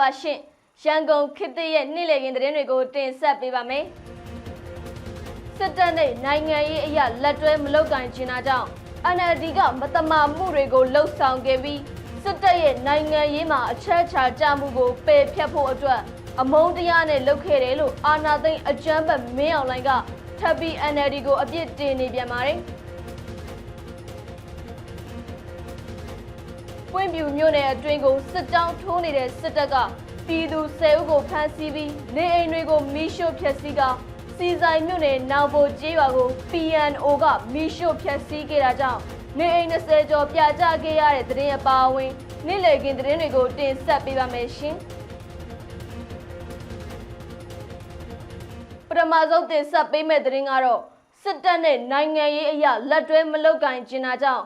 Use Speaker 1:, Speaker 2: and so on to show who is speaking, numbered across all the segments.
Speaker 1: ပါရှင်ရန်ကုန်ခေတ်သစ်ရဲ့နေ့လည်ခင်းသတင်းတွေကိုတင်ဆက်ပေးပါမယ်စစ်တပ်နဲ့နိုင်ငံရေးအရာလက်တွဲမလုပ်ကင်ချင်တာကြောင့် NLD ကမတမာမှုတွေကိုလှုပ်ဆောင်ခဲ့ပြီးစစ်တပ်ရဲ့နိုင်ငံရေးမှာအချက်ချာကြမှုကိုပယ်ဖျက်ဖို့အတွက်အမုန်းတရားနဲ့လုပ်ခဲ့တယ်လို့အာဏာသိမ်းအကြမ်းဖက်မင်းအောင်လှိုင်ကထပ်ပြီး NLD ကိုအပြစ်တင်နေပြန်ပါတယ် ပွင့်ပြူမြို့နယ်အတွင်းကိုစစ်ကြောင်းထိုးနေတဲ့စစ်တပ်ကပြည်သူ၁၀ဦးကိုဖမ်းဆီးပြီးနေအိမ်တွေကိုမီးရှို့ဖျက်ဆီးကစီဆိုင်မြို့နယ်နောင်ပိုကျေးရွာကို PNO ကမီးရှို့ဖျက်ဆီးခဲ့တာကြောင့်နေအိမ်20ကျော်ပြာကျခဲ့ရတဲ့သတင်းအပါအဝင်နေ့လည်ခင်းသတင်းတွေကိုတင်ဆက်ပေးပါမယ်ရှင်ပထမဆုံးတင်ဆက်ပေးမယ့်သတင်းကတော့စစ်တပ်နဲ့နိုင်ငံရေးအရာလက်တွဲမလုပ်ကင်ကျင်တာကြောင့်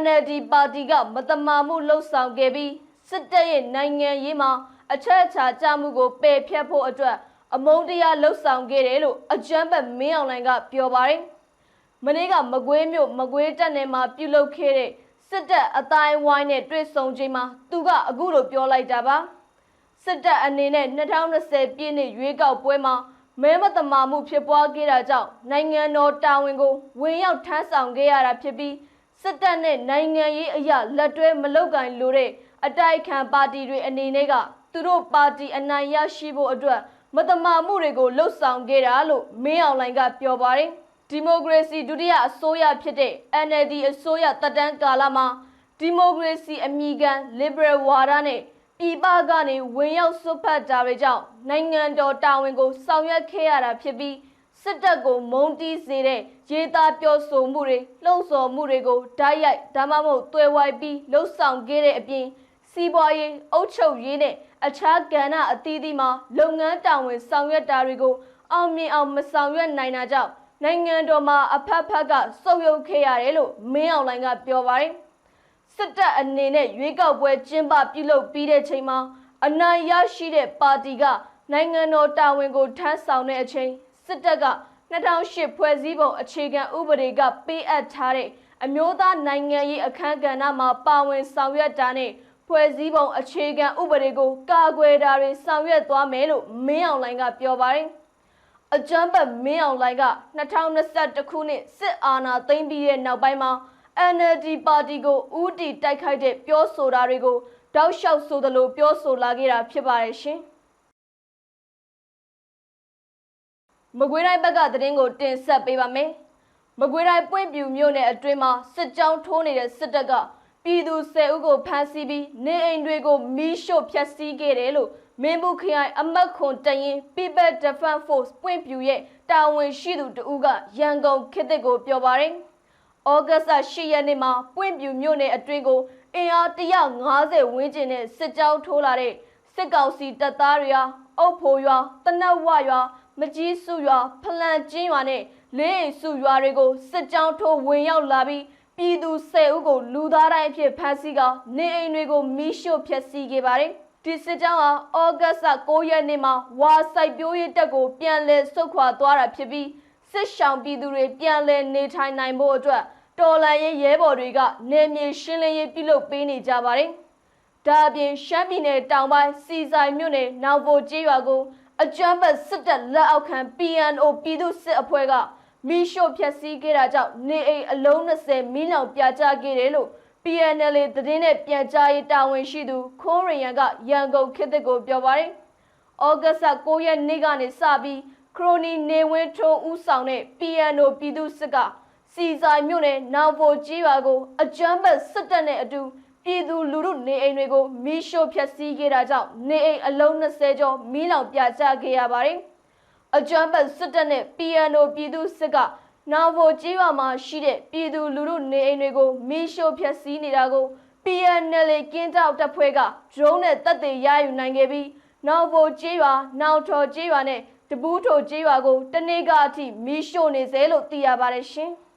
Speaker 1: NLD ပါတီကမတမာမှုလှုပ်ဆောင်ခဲ့ပြီးစစ်တပ်ရဲ့နိုင်ငံရေးမှာအချက်အချာကြမှုကိုပယ်ဖျက်ဖို့အတွက်အမုန်းတရားလှုပ်ဆောင်ခဲ့တယ်လို့အကြမ်းဖက်မင်းအောင်လှိုင်ကပြောပါတယ်။မနေ့ကမကွေးမြို့မကွေးတပ်နယ်မှာပြုလုပ်ခဲ့တဲ့စစ်တပ်အတိုင်းဝိုင်းနဲ့တွေ့ဆုံချိန်မှာသူကအခုလိုပြောလိုက်တာပါ။စစ်တပ်အနေနဲ့2020ပြည့်နှစ်ရွေးကောက်ပွဲမှာမဲမတမာမှုဖြစ်ပွားခဲ့တာကြောင့်နိုင်ငံတော်တာဝန်ကိုဝင်ရောက်ထမ်းဆောင်ခဲ့ရတာဖြစ်ပြီး စစ်တပ်နဲ့နိုင်ငံရေးအရာလက်တွဲမလုပ်ကင်လို့တဲ့အတိုက်ခံပါတီတွေအနေနဲ့ကသူတို့ပါတီအနိုင်ရရှိဖို့အတွက်မတမာမှုတွေကိုလှုပ်ဆောင်ခဲ့တာလို့မင်းအောင်လှိုင်ကပြောပါတယ်ဒီမိုကရေစီဒုတိယအစိုးရဖြစ်တဲ့ NLD အစိုးရတပ်တန်းကာလမှာဒီမိုကရေစီအမိခံ liberal ဝါဒနဲ့ပြည်ပကနေဝင်ရောက်ဆွတ်ဖက်တာတွေကြောင့်နိုင်ငံတော်တာဝန်ကိုဆောင်ရွက်ခဲ့ရတာဖြစ်ပြီး စစ်တပ်ကိုမုန်းတီးစေတဲ့ရေးသားပြောဆိုမှုတွေလှုံ့ဆော်မှုတွေကိုဓာတ်ရိုက်ဒါမှမဟုတ်တွဲဝိုင်းပြီးလှုပ်ဆောင်ခဲ့တဲ့အပြင်စီးပွားရေးအုပ်ချုပ်ရေးနဲ့အခြားကဏ္ဍအသီးသီးမှာလုပ်ငန်းတာဝန်ဆောင်ရွက်တာတွေကိုအောင်မြင်အောင်မဆောင်ရွက်နိုင်တာကြောင့်နိုင်ငံတော်မှာအဖက်ဖက်ကစုပ်ယုပ်ခဲ့ရတယ်လို့မင်းအောင်လှိုင်ကပြောပါတယ်စစ်တပ်အနေနဲ့ရွေးကောက်ပွဲကျင်းပပြုလုပ်ပြီးတဲ့ချိန်မှာအနိုင်ရရှိတဲ့ပါတီကနိုင်ငံတော်တာဝန်ကိုထမ်းဆောင်တဲ့အချိန် စစ်တပ်က2008ဖွဲ့စည်းပုံအခြေခံဥပဒေကပေးအပ်ထားတဲ့အမျိုးသားနိုင်ငံရေးအခမ်းကဏ္ဍမှာပါဝင်ဆောင်ရွက်တာနဲ့ဖွဲ့စည်းပုံအခြေခံဥပဒေကိုကာကွယ်တာတွေဆောင်ရွက်သွားမယ်လို့မင်းအောင်လှိုင်ကပြောပါတယ်။အကြမ်းဖက်မင်းအောင်လှိုင်က2021ခုနှစ်စစ်အာဏာသိမ်းပြီးတဲ့နောက်ပိုင်းမှာ NLD ပါတီကိုဦးတည်တိုက်ခိုက်တဲ့ပြောဆိုတာတွေကိုတောက်လျှောက်ဆိုသလိုပြောဆိုလာခဲ့တာဖြစ်ပါတယ်ရှင်။ မကွေးတိုင်းဘက်ကသတင်းကိုတင်ဆက်ပေးပါမယ်။မကွေးတိုင်းပွင့်ပြူမြို့နယ်အတွင်းမှာစစ်ကြောင်းထိုးနေတဲ့စစ်တပ်ကပြည်သူ၁၀ဦးကိုဖမ်းဆီးပြီးနေအိမ်တွေကိုမီးရှို့ဖျက်ဆီးခဲ့တယ်လို့မင်းဘူးခရိုင်အမတ်ခွန်တရင် People Defense Force ပွင့်ပြူရဲ့တာဝန်ရှိသူတဦးကရန်ကုန်ခေတ်သစ်ကိုပြောပါတယ်။ဩဂတ်စ်၈ရက်နေ့မှာပွင့်ပြူမြို့နယ်အတွင်းကိုအင်အား150ဝန်းကျင်နဲ့စစ်ကြောင်းထိုးလာတဲ့စစ်ကောင်စီတပ်သားတွေဟာအုပ်ဖိုးရွာတနတ်ဝရွာ မကြီးစုရွာဖလန်ကျင်းရွာနဲ့လေးအိမ်စုရွာတွေကိုစစ်ကြောင်းထိုးဝင်ရောက်လာပြီးပြည်သူ10ဦးကိုလူသားတိုင်းအဖြစ်ဖမ်းဆီးကနေအိမ်တွေကိုမီးရှို့ဖျက်ဆီးခဲ့ပါတယ်။ဒီစစ်ကြောင်းဟာဩဂတ်စ်9ရက်နေ့မှာဝါစိုက်ပြိုးရေးတပ်ကိုပြန်လည်ဆုတ်ခွာသွားတာဖြစ်ပြီးစစ်ရှောင်ပြည်သူတွေပြန်လည်နေထိုင်နိုင်ဖို့အတွက်တော်လန်ရေးရဲဘော်တွေကနေမြေရှင်းလင်းရေးပြုလုပ်ပေးနေကြပါတယ်။ဒါအပြင်ရှမ်းပြည်နယ်တောင်ပိုင်းစီဆိုင်မြို့နယ်နောင်ပိုကျေးရွာကို အကြမ်းဖက်စစ်တပ်လက်အောက်ခံ PNO ပြည်သူစစ်အဖွဲ့ကမီးရှို့ဖျက်ဆီးခဲ့တာကြောင့်နေအိမ်အလုံး20မီးလောင်ပြာကျခဲ့တယ်လို့ PNL သတင်းနဲ့ပြန်ကြားရေးတာဝန်ရှိသူခွန်ရယန်ကရန်ကုန်ခေတ်သစ်ကိုပြောပါတယ်။ဩဂတ်စ်9ရက်နေ့ကနေစပြီးခရိုနီနေဝင်းထုံးဦးဆောင်တဲ့ PNO ပြည်သူစစ်ကစီဆိုင်မြို့နယ်နောင်ပိုကြီးရွာကိုအကြမ်းဖက်စစ်တပ်နဲ့အတူ ပြည်သူလူထုနေအိမ်တွေကိုမီးရှို့ဖျက်ဆီးခဲ့တာကြောင့်နေအိမ်အလုံး20ကျော်မီးလောင်ပြကျခဲ့ရပါတယ်။အကြမ်းဖက်စစ်တပ်နဲ့ PNO ပြည်သူစစ်ကနောင်ဖို့ကြီးရွာမှာရှိတဲ့ပြည်သူလူထုနေအိမ်တွေကိုမီးရှို့ဖျက်ဆီးနေတာကို PNL ကင်းတောက်တပ်ဖွဲ့က drone နဲ့တပ်တွေရယူနိုင်ခဲ့ပြီးနောင်ဖို့ကြီးရွာနောင်ထော်ကြီးရွာနဲ့တပူးထိုကြီးရွာကိုတနေ့ကအထိမီးရှို့နေစေလို့သိရပါတယ်ရှင်။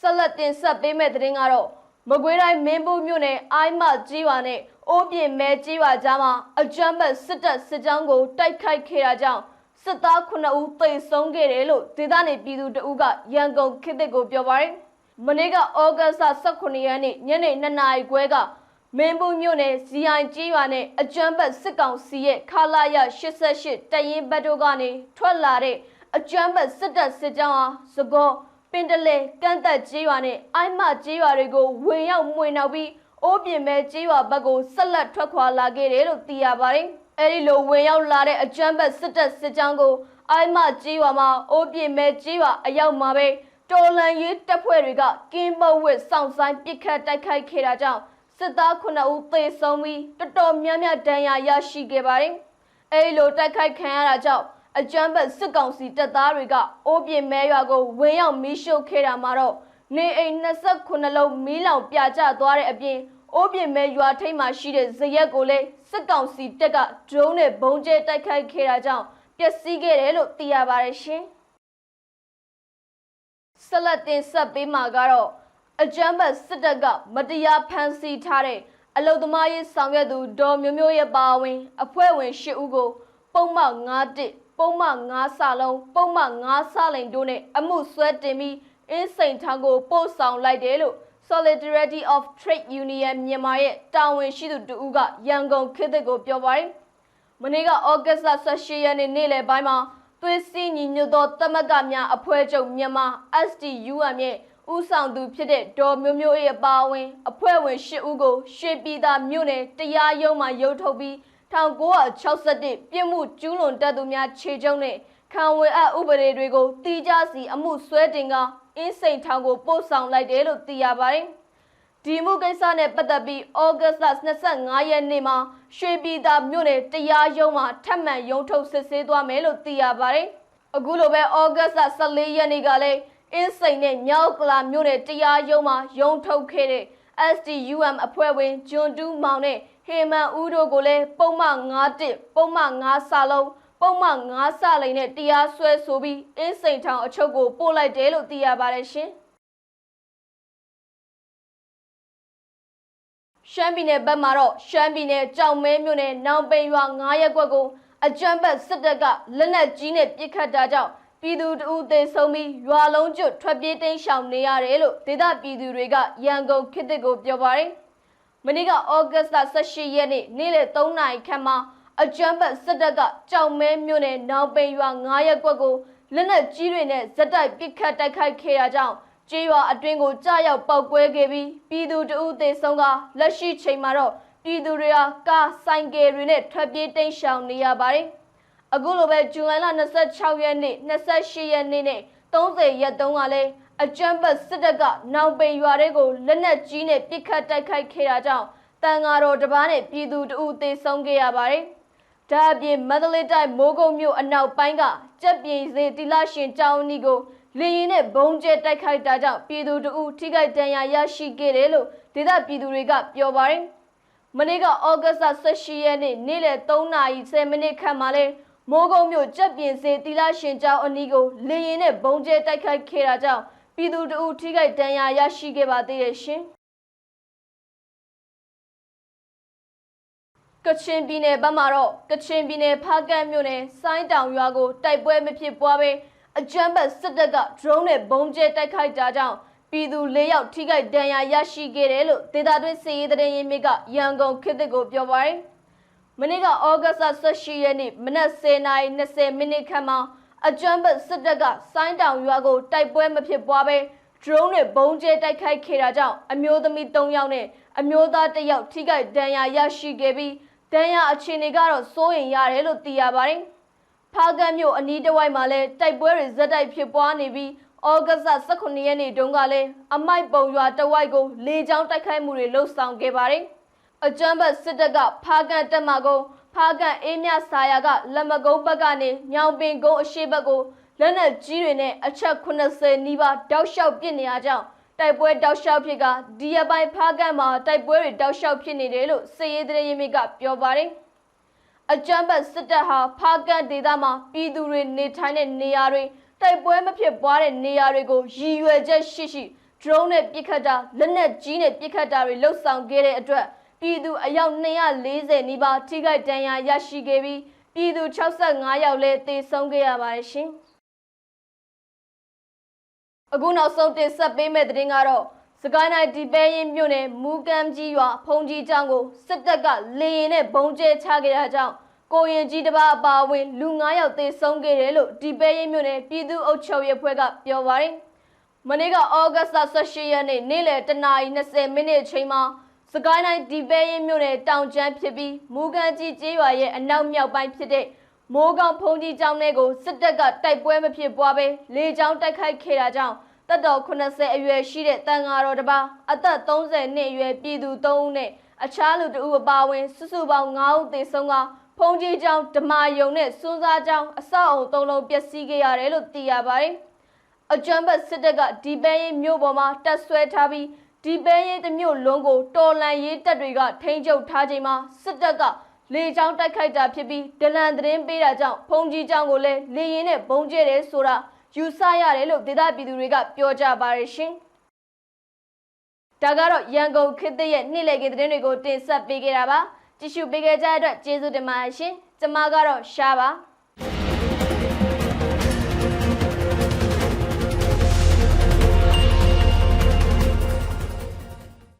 Speaker 1: ဆက်လက်တင်ဆက်ပေးမယ့်သတင်းကတော့မကွေးတိုင်းမင်းဘူးမြို့နယ်အိုင်းမကြီးရွာနဲ့အိုးပြင်မဲကြီးရွာကြားမှာအကြမ်းဖက်စစ်တပ်စစ်ကြောင်းကိုတိုက်ခိုက်ခဲ့တာကြောင့်စစ်သား9ဦးသေဆုံးခဲ့တယ်လို့ဒေသနေပြည်သူတအုပ်ကရန်ကုန်ခေတ်သစ်ကိုပြောပါတယ်။မနေ့ကဩဂတ်စ်18ရက်နေ့ညနေ2နာရီခွဲကမင်းဘူးမြို့နယ်ဇီအိုင်ကြီးရွာနဲ့အကျွမ်းဘတ်စစ်ကောင်စီရဲ့ခလာရ88တရင်ဘတ်တို့ကနေထွက်လာတဲ့အကျွမ်းဘတ်စစ်တပ်စစ်ကြောင်းဟာသကော ပင်တလေကန့်သက်ကြီးရွာနဲ့အိုင်းမကြီးရွာတွေကိုဝင်ရောက်မှွေနှောက်ပြီးအိုးပြင်မဲ့ကြီးရွာဘက်ကိုဆက်လက်ထွက်ခွာလာခဲ့တယ်လို့သိရပါတယ်။အဲဒီလိုဝင်ရောက်လာတဲ့အကျွမ်းဘတ်စစ်တပ်စစ်ကြောင်းကိုအိုင်းမကြီးရွာမှာအိုးပြင်မဲ့ကြီးရွာအရောက်မှာပဲတော်လန်ရေးတပ်ဖွဲ့တွေကကင်းမဝစ်စောင့်ဆိုင်ပစ်ခတ်တိုက်ခိုက်ခဲ့တာကြောင့်စစ်သား9ဦးသေဆုံးပြီးတော်တော်များများဒဏ်ရာရရှိခဲ့ပါတယ်။အဲဒီလိုတိုက်ခိုက်ခံရတာကြောင့် အကြမ်းဖက်စစ်ကောင်စီတပ်သားတွေကအိုးပြင်မဲရွာကိုဝင်ရောက်မီးရှို့ခဲ့တာမှာတော့နေအိမ်29လုံးမီးလောင်ပြကျသွားတဲ့အပြင်အိုးပြင်မဲရွာထိပ်မှာရှိတဲ့ဇရက်ကိုလည်းစစ်ကောင်စီတပ်ကဒရုန်းနဲ့ဘုံကျဲတိုက်ခိုက်ခဲ့တာကြောင့်ပျက်စီးခဲ့တယ်လို့သိရပါတယ်ရှင်။ဆက်လက်တင်ဆက်ပေးမှာကတော့အကြမ်းဖက်စစ်တပ်ကမတရားဖမ်းဆီးထားတဲ့အလုသမားရေးဆောင်ရွက်သူဒေါ်မျိုးမျိုးရဲ့ပါဝင်အဖွဲ့ဝင်၈ဦးကိုပုံမှန်9 ပုံမှန်9ဆလုံးပုံမှန်9ဆလိန်တို့နဲ့အမှုဆွဲတင်ပြီးအင်းစိန်ထောင်ကိုပို့ဆောင်လိုက်တယ်လို့ Solidarity of Trade Union မြန်မာရဲ့တာဝန်ရှိသူတဦးကရန်ကုန်ခေတ်သစ်ကိုပြောပါတယ်။မနေ့ကဩဂတ်စ်လ18ရက်နေ့နေ့လယ်ပိုင်းမှာသွေးစည်းညီညွတ်သောတမကများအဖွဲ့ချုပ်မြန်မာ SDUM ရဲ့ဦးဆောင်သူဖြစ်တဲ့ဒေါ်မျိုးမျိုးရဲ့ပါဝင်အဖွဲ့ဝင်၈ဦးကိုရွှေပြည်သာမြို့နယ်တရားရုံးမှာရုံးထုတ်ပြီး 1961ပြစ်မှုကျူးလွန်တတ်သူများခြေကျုံနဲ့ခံဝင်အပ်ဥပဒေတွေကိုတီးကြစီအမှုဆွဲတင်ကအင်းစိန်ထောင်ကိုပို့ဆောင်လိုက်တယ်လို့သိရပါတယ်။ဒီမှုကိစ္စနဲ့ပတ်သက်ပြီးဩဂတ်စ်25ရက်နေ့မှာရွှေပြည်သာမြို့နယ်တရားရုံးမှာထပ်မံရုံးထုတ်စစ်ဆေးသွားမယ်လို့သိရပါတယ်။အခုလိုပဲဩဂတ်စ်14ရက်နေ့ကလည်းအင်းစိန်နဲ့မြောက်ကလာမြို့နယ်တရားရုံးမှာရုံးထုတ်ခဲ့တဲ့ SDUM အဖွဲ့ဝင်ဂျွန်တူးမောင်နဲ့ ဟေမန်ဦးတို့ကိုလည်းပုံမှန်9ပုံမှန်9ဆလုံးပုံမှန်9ဆလိန်နဲ့တရားစွဲဆိုပြီးအင်းစိန်ထောင်အချုပ်ကိုပို့လိုက်တယ်လို့သိရပါတယ်ရှင်ရှမ်းပြည်နယ်ဘက်မှာတော့ရှမ်းပြည်နယ်ကြောင်မဲမြို့နယ်နောင်ပိန်ရွာ9ရပ်ကွက်ကိုအကြမ်းဖက်စစ်တပ်ကလက်နက်ကြီးနဲ့ပစ်ခတ်တာကြောင့်ပြည်သူတဦးသေဆုံးပြီးရွာလုံးကျွတ်ထွက်ပြေးတိမ်းရှောင်နေရတယ်လို့ဒေသပြည်သူတွေကရန်ကုန်ခေတ်သစ်ကိုပြောပါတယ်။ မနေ့ကဩဂတ်စ်လ18ရက်နေ့နေ့လယ်3နာရီခန့်မှာအကြမ်းဖက်စစ်တပ်ကကြောင်မဲမြို့နယ်နောင်ပိန်ရွာ9ရပ်ကွက်ကိုလက်နက်ကြီးတွေနဲ့ဇက်တိုက်ပစ်ခတ်တိုက်ခိုက်ခဲ့တာကြောင့်ကျေးရွာအတွင်းကိုကြားရောက်ပောက်ကွဲခဲ့ပြီးပြည်သူတဦးသေဆုံးကလက်ရှိချိန်မှာတော့ပြည်သူတွေဟာကားဆိုင်ကယ်တွေနဲ့ထွက်ပြေးတိမ်းရှောင်နေရပါတယ်။အခုလိုပဲဇူလိုင်လ26ရက်နေ့28ရက်နေ့နဲ့30ရက်တုန်းကလည်း အကြမ်းဖက်စစ်တပ်ကနောင်ပိန်ရွာတွေကိုလက်နက်ကြီးနဲ့ပစ်ခတ်တိုက်ခိုက်ခဲ့တာကြောင့်တန်ဃာတော်တစ်ပါးနဲ့ပြည်သူတဦးသေဆုံးခဲ့ရပါတယ်။ဒါအပြင်မန္တလေးတိုင်းမိုးကုတ်မြို့အနောက်ပိုင်းကကြက်ပြေစေတီလာရှင်ကျောင်းနီကိုလေရင်နဲ့ဘုံကျဲတိုက်ခိုက်တာကြောင့်ပြည်သူတို့ထိခိုက်ဒဏ်ရာရရှိခဲ့တယ်လို့ဒေသပြည်သူတွေကပြောပါတယ်။မနေ့ကဩဂတ်စ်18ရက်နေ့နေ့လယ်3:30မိနစ်ခန့်မှာလဲမိုးကုတ်မြို့ကြက်ပြင်စေတီလာရှင်ကျောင်းအနီးကိုလေရင်နဲ့ဘုံကျဲတိုက်ခိုက်ခဲ့တာကြောင့် ပြည်သူတို့ထိခိုက်ဒဏ်ရာရရှိခဲ့ပါသေးတယ်ရှင်။ကချင်ပြည်နယ်ဘက်မှာတော့ကချင်ပြည်နယ်ဖားကန့်မြို့နယ်စိုင်းတောင်ရွာကိုတိုက်ပွဲမဖြစ်ပွားဘဲအကြမ်းဖက်စစ်တပ်က drone နဲ့ဘုံကျဲတိုက်ခိုက်တာကြောင့်ပြည်သူ၄ယောက်ထိခိုက်ဒဏ်ရာရရှိခဲ့တယ်လို့ဒေသတွင်းစီးရီးသတင်းရင်းမြစ်ကရန်ကုန်ခေတ်သစ်ကိုပြောပါရယ်မနေ့ကဩဂတ်စ်18ရက်နေ့မနက်10:20မိနစ်ခန့်မှာ အကြမ်းဖက်စစ်တပ်ကစိုင်းတောင်ရွာကိုတိုက်ပွဲမဖြစ်ပွားဘဲ drone နဲ့ဘုံကျဲတိုက်ခိုက်ခဲ့တာကြောင့်အမျိုးသမီး3ယောက်နဲ့အမျိုးသား1ယောက်ထိခိုက်ဒဏ်ရာရရှိခဲ့ပြီးဒဏ်ရာအခြေအနေကတော့စိုးရင်ရတယ်လို့သိရပါတယ်။ဖားကတ်မြို့အနီးတစ်ဝိုက်မှာလည်းတိုက်ပွဲတွေဇက်တိုက်ဖြစ်ပွားနေပြီးဩဂတ်စ်18ရက်နေ့တုန်းကလည်းအမိုက်ပုံရွာတစ်ဝိုက်ကိုလေကြောင်းတိုက်ခိုက်မှုတွေလှုပ်ဆောင်ခဲ့ပါတယ်။အကြမ်းဖက်စစ်တပ်ကဖားကတ်တပ်မကုန်း ဖားကတ်အေးမြဆာယာကလက်မကုန်းဘက်ကနေညောင်ပင်ကုန်းအရှိဘက်ကိုလက်နက်ကြီးတွေနဲ့အချက်80နီးပါးတောက်လျှောက်ပစ်နေရကြောင်းတိုက်ပွဲတောက်လျှောက်ဖြစ်ကဒီရပိုင်းဖားကန့်မှာတိုက်ပွဲတွေတောက်လျှောက်ဖြစ်နေတယ်လို့စစ်ရေးသတင်းရင်းမြစ်ကပြောပါတယ်။အကြမ်းဖက်စစ်တပ်ဟာဖားကန့်ဒေသမှာပြည်သူတွေနေထိုင်တဲ့နေရာတွေတိုက်ပွဲမဖြစ်ပွားတဲ့နေရာတွေကိုရည်ရွယ်ချက်ရှိရှိ drone နဲ့ပစ်ခတ်တာလက်နက်ကြီးနဲ့ပစ်ခတ်တာတွေလှုပ်ဆောင်ခဲ့တဲ့အတွက် ပြည်သူအယောက်240နီးပါးထိခိုက်ဒဏ်ရာရရှိခဲ့ပြီးပြည်သူ65ယောက်လည်းသေဆုံးခဲ့ရပါတယ်ရှင်။အခုနောက်ဆုံးတင်ဆက်ပေးမယ့်သတင်းကတော့စကိုင်းတိုင်းဒီပဲရင်မြို့နယ်မူကမ်းကြီးရွာဖုန်ကြီးကျောင်းကိုစစ်တပ်ကလေရင်နဲ့ဘုံကျဲချခဲ့တာကြောင့်ကိုရင်ကြီးတစ်ပါးအပါအဝင်လူ9ယောက်သေဆုံးခဲ့တယ်လို့ဒီပဲရင်မြို့နယ်ပြည်သူ့အုပ်ချုပ်ရေးအဖွဲ့ကပြောပါတယ်။မနေ့ကဩဂတ်စ်18ရက်နေ့နေ့လယ်တနာရီ20မိနစ်အချိန်မှာ စကိုင်းတိုင်းဒီပဲရင်မြို့နယ်တောင်ကျမ်းဖြစ်ပြီးမူကမ်းကြီးကျေးရွာရဲ့အနောက်မြောက်ပိုင်းဖြစ်တဲ့မိုးကောင်ဖုန်ကြီးကျောင်းထဲကိုစစ်တပ်ကတိုက်ပွဲမဖြစ်ပွားဘဲလေကြောင်းတိုက်ခိုက်ခဲ့တာကြောင့်တက်တော်80အရွယ်ရှိတဲ့တန်ဃာတော်တစ်ပါးအသက်30နှစ်အရွယ်ပြည်သူ3ဦးနဲ့အခြားလူ2ဦးအပါအဝင် စုစုပေါင်း9ဦးသေဆုံးကဖုန်ကြီးကျောင်းဓမ္မယုံနဲ့စွန်းစားကျောင်းအဆောက်အုံ၃လုံးပျက်စီးခဲ့ရတယ်လို့သိရပါတယ်။အကြမ်းဖက်စစ်တပ်ကဒီပဲရင်မြို့ပေါ်မှာတပ်ဆွဲထားပြီး ဒီပဲရင်တစ်မြို့လုံးကိုတော်လန်ရေးတပ်တွေကထိန်းချုပ်ထားချိန်မှာစစ်တပ်ကလေကြောင်းတိုက်ခိုက်တာဖြစ်ပြီးဒလန်သတင်းပေးတာကြောင့်ဖုန်ကြီးကျောင်းကိုလည်းလေရင်နဲ့ဘုံကျဲတယ်ဆိုတာယူဆရတယ်လို့ဒေသပြည်သူတွေကပြောကြပါရရှင်။ဒါကတော့ရန်ကုန်ခေတ်သစ်ရဲ့နေ့လည်ခင်းသတင်းတွေကိုတင်ဆက်ပေးခဲ့တာပါ။ကြည့်ရှုပေးခဲ့ကြတဲ့အတွက်ကျေးဇူးတင်ပါတယ်ရှင်။ကျွန်မကတော့ရှားပါ။